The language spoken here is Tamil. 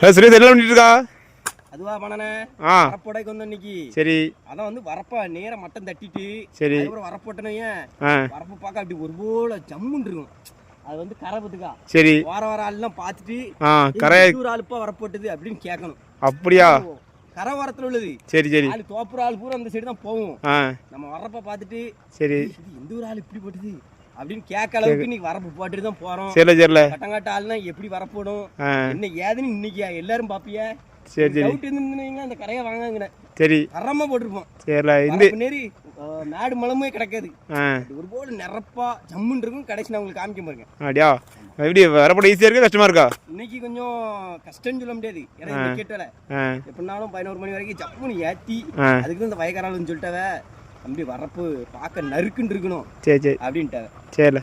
ஏ சுரேஷ் என்ன பண்ணிட்டு இருக்கா அதுவா பண்ணனே ஆ. வரப்போடைக்கு வந்து இன்னைக்கு சரி. அதான் வந்து வரப்ப நேரா மட்டம் தட்டிட்டு சரி. அதுக்கப்புறம் வரப்போட்டனே ஆ. வரப்பு பார்க்க அப்படி ஒரு போல ஜம்முன்னு இருக்கும். அது வந்து கரை பத்துக்கா. சரி. வார வார ஆள்லாம் பார்த்துட்டு ஆ கரை "ஏய், இது ஒரு ஆளுப்பா வரப்போட்டது? அப்படின்னு கேட்கணும். அப்படியா? கரை வரத்துல உள்ளது. சரி சரி. ஆள் தோப்புற ஆள் பூரா அந்த சைடு தான் போவோம். நம்ம வரப்ப பார்த்துட்டு சரி. "ஏய், இது எந்த ஒரு ஆள் இப்படி போட்டுது? அப்படின்னு கேட்க அளவுக்கு இன்னைக்கு வரப்பு போட்டுட்டு தான் போறோம். சரில சரில கட்டங்காட்ட ஆள்னா எப்படி வரப்போடும்? என்ன ஏதுன்னு இன்னைக்கு எல்லாரும் பாப்பிய? சரி சரி. டவுட் இருந்துருந்தீங்கன்னா அந்த கரையை வாங்கினேன் சரி. தரமா போட்டிருப்போம். சரில இந்த நேரி மேடு மலமே கிடக்காது. ஒரு போல நிரப்பா ஜம்முன்னு இருக்கும். கடைசி நான் உங்களுக்கு காமிக்க பாருங்க. அப்படியா? எப்படி வரப்பட ஈஸியாக இருக்கா கஷ்டமா இருக்கா? இன்னைக்கு கொஞ்சம் கஷ்டம்னு சொல்ல முடியாது. ஏன்னா கேட்டல. எப்படினாலும் பதினோரு மணி வரைக்கும் ஜம்முன்னு ஏத்தி அதுக்கு இந்த வயக்காராளுன்னு சொல்லிட்டவ தம்பி வரப்பு பார்க்க நறுக்குன்னு இருக்கணும் சரி சரி. அப்படின்ட்டாவ சரில.